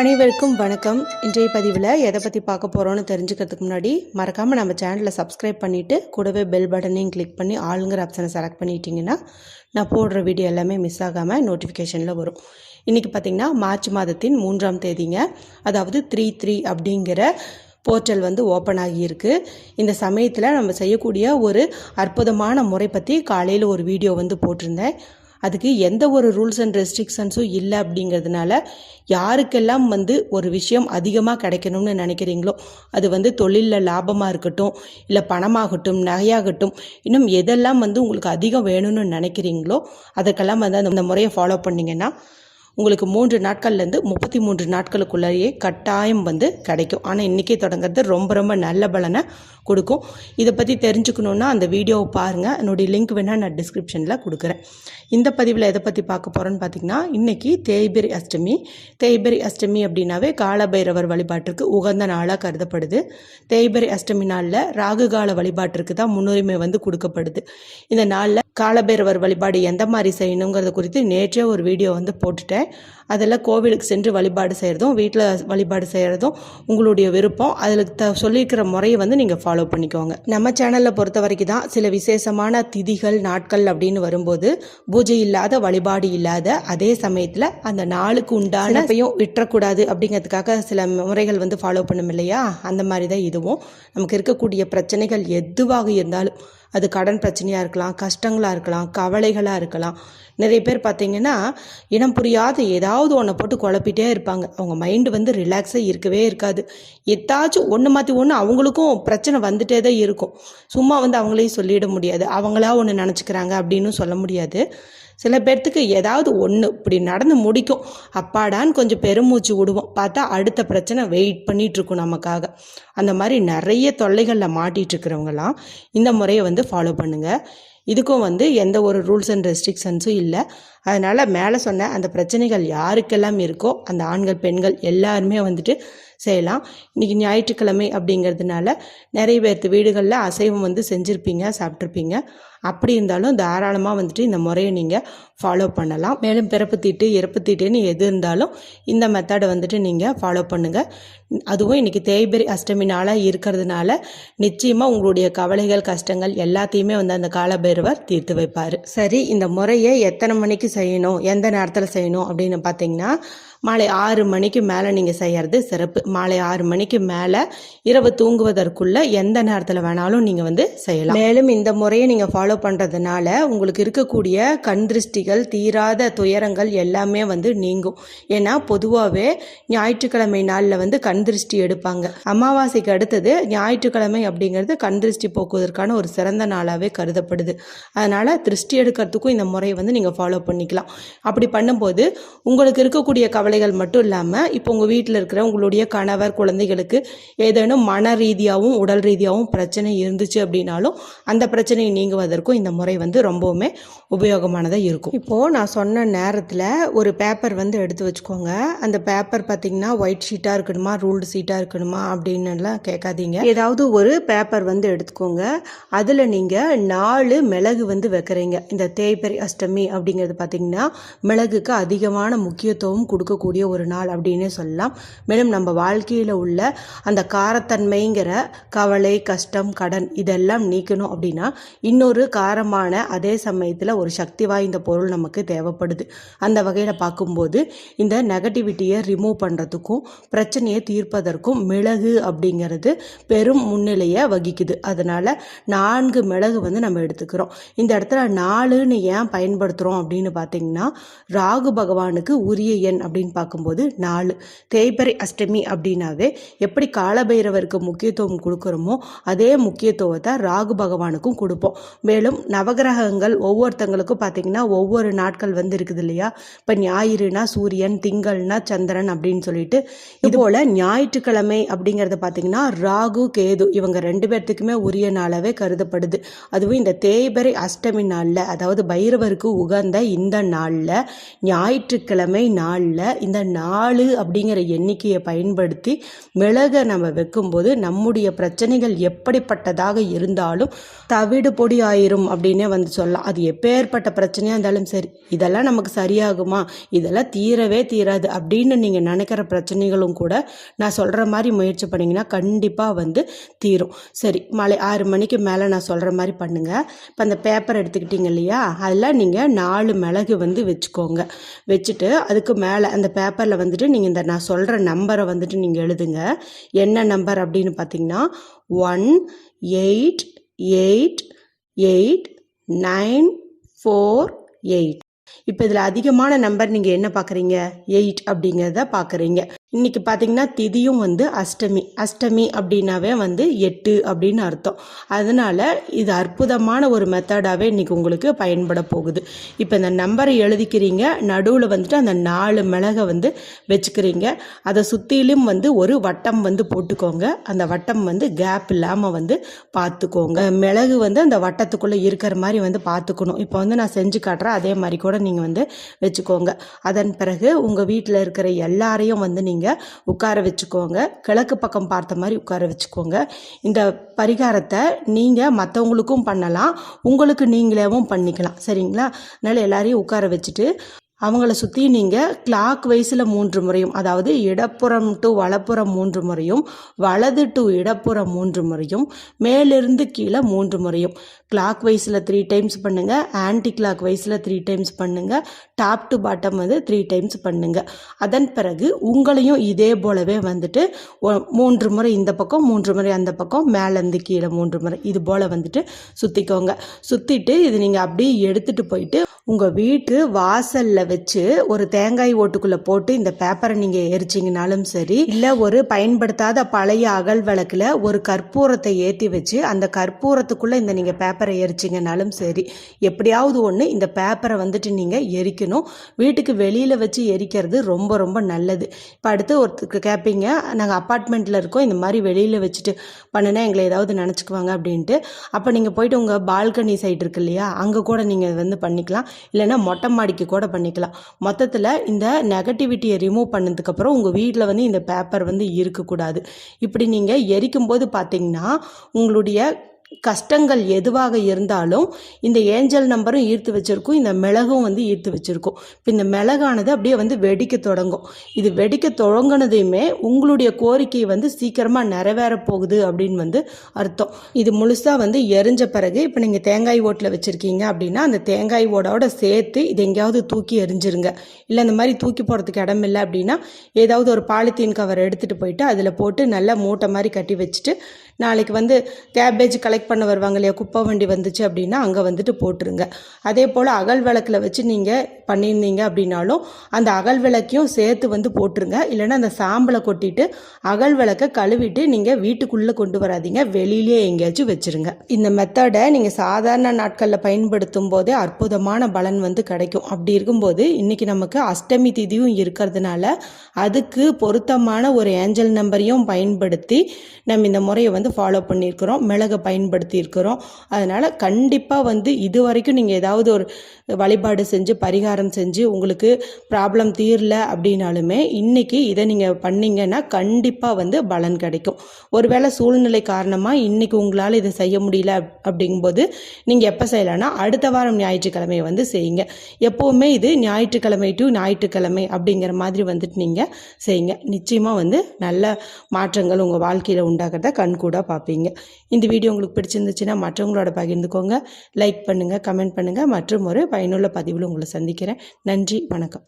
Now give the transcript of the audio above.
அனைவருக்கும் வணக்கம். இன்றைய பதிவில் எதை பற்றி பார்க்க போகிறோன்னு தெரிஞ்சுக்கிறதுக்கு முன்னாடி மறக்காமல் நம்ம சேனலை சப்ஸ்கிரைப் பண்ணிவிட்டு கூடவே பெல் பட்டனையும் கிளிக் பண்ணி ஆளுங்கிற ஆப்ஷனை செலக்ட் பண்ணிட்டீங்கன்னா நான் போடுற வீடியோ எல்லாமே மிஸ் ஆகாமல் நோட்டிஃபிகேஷனில் வரும். இன்றைக்கி பார்த்திங்கன்னா மார்ச் மாதத்தின் மூன்றாம் தேதிங்க. அதாவது த்ரீ த்ரீ அப்படிங்கிற போர்ட்டல் வந்து ஓப்பன் ஆகியிருக்கு. இந்த சமயத்தில் நம்ம செய்யக்கூடிய ஒரு அற்புதமான முறை பற்றி காலையில் ஒரு வீடியோ வந்து போட்டிருந்தேன். அதுக்கு எந்த ஒரு ரூல்ஸ் அண்ட் ரெஸ்ட்ரிக்ஷன்ஸும் இல்லை அப்படிங்கிறதுனால யாருக்கெல்லாம் வந்து ஒரு விஷயம் அதிகமாக கிடைக்கணும்னு நினைக்கிறீங்களோ அது வந்து தொழிலில் லாபமாக இருக்கட்டும் இல்லை பணமாகட்டும் நகையாகட்டும் இன்னும் எதெல்லாம் வந்து உங்களுக்கு அதிகம் வேணும்னு நினைக்கிறீங்களோ அதுக்கெல்லாம் வந்து அந்த முறையை ஃபாலோ பண்ணிங்கன்னா உங்களுக்கு மூன்று நாட்கள்லேருந்து முப்பத்தி மூன்று நாட்களுக்குள்ளேயே கட்டாயம் வந்து கிடைக்கும். ஆனால் இன்றைக்கே தொடங்குறது ரொம்ப ரொம்ப நல்ல பலனை கொடுக்கும். இதை பற்றி தெரிஞ்சுக்கணுன்னா அந்த வீடியோவை பாருங்கள் என்னுடைய லிங்க் வேணால் நான் டிஸ்கிரிப்ஷனில் கொடுக்குறேன். இந்த பதிவில் எதை பற்றி பார்க்க போகிறோன்னு பார்த்தீங்கன்னா இன்றைக்கி தேய்பெரி அஷ்டமி. தேய்பெரி அஷ்டமி அப்படின்னாவே காலபைரவர் வழிபாட்டிற்கு உகந்த நாளாக கருதப்படுது. தேய்பெரி அஷ்டமி நாளில் ராகு கால வழிபாட்டிற்கு தான் முன்னுரிமை வந்து கொடுக்கப்படுது. இந்த நாளில் காலபைரவர் வழிபாடு எந்த மாதிரி செய்யணுங்கிறது குறித்து நேற்றே ஒரு வீடியோ வந்து போட்டுட்டேன். அதில் கோவிலுக்கு சென்று வழிபாடு செய்கிறதும் வீட்டில் வழிபாடு செய்கிறதும் உங்களுடைய விருப்பம். அதில் த சொல்லியிருக்கிற முறையை வந்து நீங்கள் ஃபாலோ பண்ணிக்கோங்க. நம்ம சேனலில் பொறுத்த வரைக்கும் தான் சில விசேஷமான திதிகள் நாட்கள் அப்படின்னு வரும்போது பூஜை இல்லாத வழிபாடு இல்லாத அதே சமயத்தில் அந்த நாளுக்கு உண்டான விட்டுறக்கூடாது அப்படிங்கிறதுக்காக சில முறைகள் வந்து ஃபாலோ பண்ணும் இல்லையா? அந்த மாதிரி தான் இதுவும். நமக்கு இருக்கக்கூடிய பிரச்சனைகள் எதுவாக இருந்தாலும் அது கடன் பிரச்சனையாக இருக்கலாம் கஷ்டங்களாக இருக்கலாம் கவலைகளாக இருக்கலாம். நிறைய பேர் பார்த்தீங்கன்னா இனம் புரியாத ஏதாவது ஏதாவது ஒன்றை போட்டு குழப்பிட்டே இருப்பாங்க. அவங்க மைண்டு வந்து ரிலாக்ஸாக இருக்கவே இருக்காது. எத்தாச்சும் ஒன்று மாற்றி ஒன்று அவங்களுக்கும் பிரச்சனை வந்துட்டே தான் இருக்கும். சும்மா வந்து அவங்களையும் சொல்லிட முடியாது. அவங்களா ஒன்று நினச்சிக்கிறாங்க அப்படின்னு சொல்ல முடியாது. சில பேர்த்துக்கு ஏதாவது ஒன்று இப்படி நடந்து முடிக்கும். அப்பாடான்னு கொஞ்சம் பெருமூச்சு விடுவோம். பார்த்தா அடுத்த பிரச்சனை வெயிட் பண்ணிகிட்ருக்கும் நமக்காக. அந்த மாதிரி நிறைய தொல்லைகளில் மாட்டிகிட்டு இருக்கிறவங்களாம் இந்த முறையை வந்து ஃபாலோ பண்ணுங்கள் இதுக்கும் வந்து எந்த ஒரு ரூல்ஸ் அண்ட் ரெஸ்ட்ரிக்ஷன்ஸும் இல்லை. அதனால் மேலே சொன்ன அந்த பிரச்சனைகள் யாருக்கெல்லாம் இருக்கோ அந்த ஆண்கள் பெண்கள் எல்லாருமே வந்துட்டு செய்யலாம். இன்றைக்கி ஞாயிற்றுக்கிழமை அப்படிங்கிறதுனால நிறைய பேர்த்து வீடுகளில் அசைவம் வந்து செஞ்சுருப்பீங்க சாப்பிட்ருப்பீங்க அப்படி இருந்தாலும் தாராளமாக வந்துட்டு இந்த முறையை நீங்கள் ஃபாலோ பண்ணலாம். மேலும் பிறப்பு தீட்டு இறப்பு தீட்டுன்னு எது இருந்தாலும் இந்த மெத்தடை வந்துட்டு நீங்கள் ஃபாலோ பண்ணுங்கள் அதுவும் இன்றைக்கி தேய்பிரி அஷ்டமி நாளாக இருக்கிறதுனால நிச்சயமாக உங்களுடைய கவலைகள் கஷ்டங்கள் எல்லாத்தையுமே வந்து அந்த காலபைரவர் தீர்த்து வைப்பார். சரி இந்த முறையை எத்தனை மணிக்கு செய்யணும் எந்த நேரத்தில் செய்யணும் அப்படின்னு பார்த்தீங்கன்னா மாலை ஆறு மணிக்கு மேலே நீங்கள் செய்கிறது சிறப்பு. மாலை ஆறு மணிக்கு மேலே இரவு தூங்குவதற்குள்ள எந்த நேரத்தில் வேணாலும் நீங்கள் வந்து செய்யலாம். மேலும் இந்த முறையை நீங்கள் ஃபாலோ பண்ணுறதுனால உங்களுக்கு இருக்கக்கூடிய கண் திருஷ்டிகள் தீராத துயரங்கள் எல்லாமே வந்து நீங்கும். ஏன்னா பொதுவாகவே ஞாயிற்றுக்கிழமை நாளில் வந்து கண் திருஷ்டி எடுப்பாங்க. அமாவாசைக்கு அடுத்தது ஞாயிற்றுக்கிழமை அப்படிங்கிறது கண் திருஷ்டி போக்குவதற்கான ஒரு சிறந்த நாளாகவே கருதப்படுது. அதனால் திருஷ்டி எடுக்கிறதுக்கும் இந்த முறையை வந்து நீங்கள் ஃபாலோ பண்ணிக்கலாம். அப்படி பண்ணும்போது உங்களுக்கு இருக்கக்கூடிய கவலை கவலைகள் மட்டும் இல்லாமல் இப்போ உங்கள் வீட்டில் இருக்கிற உங்களுடைய கணவர் குழந்தைகளுக்கு ஏதேனும் மன ரீதியாகவும் உடல் ரீதியாகவும் பிரச்சனை இருந்துச்சு அப்படின்னாலும் அந்த பிரச்சனையை நீங்குவதற்கும் இந்த முறை வந்து ரொம்பவுமே உபயோகமானதாக இருக்கும். இப்போது நான் சொன்ன நேரத்தில் ஒரு பேப்பர் வந்து எடுத்து வச்சுக்கோங்க. அந்த பேப்பர் பார்த்தீங்கன்னா ஒயிட் ஷீட்டாக இருக்கணுமா ரூல்டு ஷீட்டாக இருக்கணுமா அப்படின்னுலாம் கேட்காதீங்க. ஏதாவது ஒரு பேப்பர் வந்து எடுத்துக்கோங்க. அதில் நீங்கள் நாலு மிளகு வந்து வைக்கிறீங்க. இந்த தேய்பெரி அஷ்டமி அப்படிங்கிறது பார்த்தீங்கன்னா மிளகுக்கு அதிகமான முக்கியத்துவம் கொடுக்க கொடுக்கக்கூடிய ஒரு நாள் அப்படின்னே சொல்லலாம். மேலும் நம்ம வாழ்க்கையில் உள்ள அந்த காரத்தன்மைங்கிற கவலை கஷ்டம் கடன் இதெல்லாம் நீக்கணும் அப்படின்னா இன்னொரு காரமான அதே சமயத்தில் ஒரு சக்தி வாய்ந்த பொருள் நமக்கு தேவைப்படுது. அந்த வகையில் பார்க்கும்போது இந்த நெகட்டிவிட்டியை ரிமூவ் பண்ணுறதுக்கும் பிரச்சனையை தீர்ப்பதற்கும் மிளகு அப்படிங்கிறது பெரும் முன்னிலையை வகிக்குது. அதனால் நான்கு மிளகு வந்து நம்ம எடுத்துக்கிறோம். இந்த இடத்துல நாலுன்னு ஏன் பயன்படுத்துகிறோம் அப்படின்னு பார்த்தீங்கன்னா ராகு பகவானுக்கு உரிய எண் அப்படின்னு பார்க்கும்போது நாலு. தேய்பறை அஷ்டமி அப்படின்னாவே எப்படி காலபைரவருக்கு முக்கியத்துவம் கொடுக்குறோமோ அதே முக்கியத்துவத்தை ராகு பகவானுக்கும் கொடுப்போம். மேலும் நவகிரகங்கள் ஒவ்வொருத்தங்களுக்கும் பார்த்தீங்கன்னா ஒவ்வொரு நாட்கள் வந்து இருக்குது இல்லையா? இப்போ ஞாயிறுனா சூரியன் திங்கள்னா சந்திரன் அப்படின்னு சொல்லிட்டு. இது போல் ஞாயிற்றுக்கிழமை அப்படிங்கிறத பார்த்தீங்கன்னா ராகு கேது இவங்க ரெண்டு பேர்த்துக்குமே உரிய நாளாகவே கருதப்படுது. அதுவும் இந்த தேய்பரை அஷ்டமி நாளில் அதாவது பைரவருக்கு உகந்த இந்த நாளில் ஞாயிற்றுக்கிழமை நாளில் இந்த நாலு அப்படிங்கிற எண்ணிக்கையை பயன்படுத்தி மிளகை நம்ம வைக்கும்போது நம்முடைய பிரச்சனைகள் எப்படிப்பட்டதாக இருந்தாலும் தவிடு பொடி ஆயிரும் அப்படின்னே வந்து சொல்லலாம். அது எப்பேற்பட்ட பிரச்சனையாக இருந்தாலும் சரி இதெல்லாம் நமக்கு சரியாகுமா இதெல்லாம் தீரவே தீராது அப்படின்னு நீங்கள் நினைக்கிற பிரச்சனைகளும் கூட நான் சொல்கிற மாதிரி முயற்சி பண்ணிங்கன்னா கண்டிப்பாக வந்து தீரும். சரி மலை ஆறு மணிக்கு மேலே நான் சொல்கிற மாதிரி பண்ணுங்கள் இப்போ அந்த பேப்பர் எடுத்துக்கிட்டீங்க இல்லையா அதில் நீங்கள் நாலு மிளகு வந்து வச்சுக்கோங்க. வச்சுட்டு அதுக்கு மேலே அந்த பேப்பரில் வந்துட்டு நீங்கள் இந்த நான் சொல்கிற நம்பரை வந்துட்டு நீங்கள் எழுதுங்க. என்ன நம்பர் அப்படின்னு பார்த்தீங்கன்னா one eight eight eight nine four eight இப்போ இதில் அதிகமான நம்பர் நீங்கள் என்ன பார்க்குறீங்க எயிட் அப்படிங்கிறத பார்க்குறீங்க இன்றைக்கி பார்த்தீங்கன்னா திதியும் வந்து அஷ்டமி அஷ்டமி அப்படின்னாவே வந்து எட்டு அப்படின்னு அர்த்தம். அதனால் இது அற்புதமான ஒரு மெத்தடாகவே இன்றைக்கி உங்களுக்கு பயன்பட போகுது. இப்போ இந்த நம்பரை எழுதிக்கிறீங்க நடுவில் வந்துட்டு அந்த நாலு மிளகை வந்து வச்சுக்கிறீங்க. அதை சுற்றிலும் வந்து ஒரு வட்டம் வந்து போட்டுக்கோங்க. அந்த வட்டம் வந்து கேப் இல்லாமல் வந்து பார்த்துக்கோங்க மிளகு வந்து அந்த வட்டத்துக்குள்ளே இருக்கிற மாதிரி வந்து பார்த்துக்கணும் இப்போ வந்து நான் செஞ்சு காட்டுறேன் அதே மாதிரி கூட நீங்கள் வந்து வச்சுக்கோங்க. அதன் பிறகு உங்கள் வீட்டில் இருக்கிற எல்லாரையும் வந்து நீங்கள் உட்கார வச்சுக்கோங்க. கிழக்கு பக்கம் பார்த்த மாதிரி உட்கார வச்சுக்கோங்க. இந்த பரிகாரத்தை நீங்கள் மற்றவங்களுக்கும் பண்ணலாம். உங்களுக்கு நீங்களேவும் பண்ணிக்கலாம். சரிங்களா? அதனால் எல்லாரையும் உட்கார வச்சுட்டு அவங்கள சுற்றி நீங்கள் கிளாக் வைஸில் மூன்று முறையும் அதாவது இடப்புறம் டு வலப்புறம் மூன்று முறையும் வலது டு இடப்புறம் மூன்று முறையும் மேலிருந்து கீழே மூன்று முறையும். கிளாக் வைஸில் த்ரீ டைம்ஸ் பண்ணுங்கள் ஆன்டி கிளாக் வைஸில் த்ரீ டைம்ஸ் பண்ணுங்கள் டாப் டு பாட்டம் வந்து த்ரீ டைம்ஸ் பண்ணுங்கள் அதன் பிறகு உங்களையும் இதே போலவே வந்துட்டு ஒ- மூன்று முறை இந்த பக்கம் மூன்று முறை அந்த பக்கம் மேலேருந்து கீழே மூன்று முறை இது போல் வந்துட்டு சுற்றிக்கோங்க சுற்றிட்டு இது நீங்கள் அப்படியே எடுத்துகிட்டு போயிட்டு உங்கள் வீட்டு வாசலில் வச்சு ஒரு தேங்காய் ஓட்டுக்குள்ளே போட்டு இந்த பேப்பரை நீங்கள் எரிச்சிங்கனாலும் சரி இல்லை ஒரு பயன்படுத்தாத பழைய அகல் விளக்கில் ஒரு கற்பூரத்தை ஏற்றி வச்சு அந்த கற்பூரத்துக்குள்ளே இந்த நீங்கள் பேப்பரை எரிச்சிங்கனாலும் சரி எப்படியாவது ஒன்று இந்த பேப்பரை வந்துட்டு நீங்கள் எரிக்கணும். வீட்டுக்கு வெளியில் வச்சு எரிக்கிறது ரொம்ப ரொம்ப நல்லது. இப்போ அடுத்து ஒருத்தருக்கு கேட்பீங்க நாங்கள் அப்பார்ட்மெண்ட்டில் இருக்கோம் இந்த மாதிரி வெளியில் வச்சுட்டு பண்ணுனா எங்களை ஏதாவது நினச்சிக்குவாங்க அப்படின்ட்டு. அப்போ நீங்கள் போயிட்டு உங்கள் பால்கனி சைடு இருக்கு இல்லையா அங்கே கூட நீங்கள் வந்து பண்ணிக்கலாம். இல்லைன்னா மொட்டை மாடிக்கு கூட பண்ணிக்கலாம். மொத்தத்தில் இந்த நெகட்டிவிட்டியை ரிமூவ் பண்ணதுக்கப்புறம் உங்கள் வீட்டில் வந்து இந்த பேப்பர் வந்து இருக்கக்கூடாது. இப்படி நீங்கள் எரிக்கும் போது பார்த்தீங்கன்னா உங்களுடைய கஷ்டங்கள் எதுவாக இருந்தாலும் இந்த ஏஞ்சல் நம்பரும் ஈர்த்து வச்சுருக்கும் இந்த மிளகும் வந்து ஈர்த்து வச்சுருக்கும். இப்போ இந்த மிளகானது அப்படியே வந்து வெடிக்க தொடங்கும். இது வெடிக்க தொடங்கினதையுமே உங்களுடைய கோரிக்கை வந்து சீக்கிரமாக நிறைவேற போகுது அப்படின்னு வந்து அர்த்தம். இது முழுசாக வந்து எரிஞ்ச பிறகு இப்போ நீங்கள் தேங்காய் ஓட்டில் வச்சுருக்கீங்க அப்படின்னா அந்த தேங்காய் ஓடோட சேர்த்து இது எங்கேயாவது தூக்கி எரிஞ்சிருங்க இல்லை இந்த மாதிரி தூக்கி போகிறதுக்கு இடம் இல்லை அப்படின்னா ஏதாவது ஒரு பாலித்தீன் கவர் எடுத்துகிட்டு போயிட்டு அதில் போட்டு நல்லா மூட்டை மாதிரி கட்டி வச்சுட்டு நாளைக்கு வந்து கேபேஜ் கலெக்ட் பண்ண வருவாங்க இல்லையா குப்பை வண்டி வந்துச்சு அப்படின்னா அங்கே வந்துட்டு போட்டுருங்க. அதே போல் அகல் விளக்கில் வச்சு நீங்கள் பண்ணியிருந்தீங்க அப்படின்னாலும் அந்த அகல் விளக்கையும் சேர்த்து வந்து போட்டுருங்க. இல்லைன்னா அந்த சாம்பலை கொட்டிட்டு அகல் விளக்கை கழுவிட்டு நீங்கள் வீட்டுக்குள்ளே கொண்டு வராதீங்க. வெளியிலேயே எங்கேயாச்சும் வச்சுருங்க. இந்த மெத்தடை நீங்கள் சாதாரண நாட்களில் பயன்படுத்தும் போதே அற்புதமான பலன் வந்து கிடைக்கும். அப்படி இருக்கும்போது இன்றைக்கி நமக்கு அஷ்டமி திதியும் இருக்கிறதுனால அதுக்கு பொருத்தமான ஒரு ஏஞ்சல் நம்பரையும் பயன்படுத்தி நம்ம இந்த முறையை வந்து வந்து ஃபாலோ பண்ணியிருக்கிறோம் மிளகை பயன்படுத்தியிருக்கிறோம். அதனால் கண்டிப்பாக வந்து இது வரைக்கும் நீங்கள் ஏதாவது ஒரு வழிபாடு செஞ்சு பரிகாரம் செஞ்சு உங்களுக்கு ப்ராப்ளம் தீரல அப்படின்னாலுமே இன்றைக்கி இதை நீங்கள் பண்ணிங்கன்னா கண்டிப்பாக வந்து பலன் கிடைக்கும். ஒருவேளை சூழ்நிலை காரணமாக இன்றைக்கி உங்களால் இதை செய்ய முடியல அப்படிங்கும்போது நீங்கள் எப்போ செய்யலாம்னா அடுத்த வாரம் ஞாயிற்றுக்கிழமை வந்து செய்யுங்க. எப்போவுமே இது ஞாயிற்றுக்கிழமை டு ஞாயிற்றுக்கிழமை அப்படிங்கிற மாதிரி வந்துட்டு நீங்கள் செய்யுங்க. நிச்சயமாக வந்து நல்ல மாற்றங்கள் உங்கள் வாழ்க்கையில் உண்டாகிறத கண்கூட பார்ப்பீங்க இந்த வீடியோ உங்களுக்கு பிடிச்சிருந்துச்சுன்னா மற்றவங்களோட பகிர்ந்துக்கோங்க. லைக் பண்ணுங்கள் கமெண்ட் பண்ணுங்கள் மற்றும் ஒரு பயனுள்ள பதிவில் உங்களை சந்திக்கிறேன். நன்றி வணக்கம்.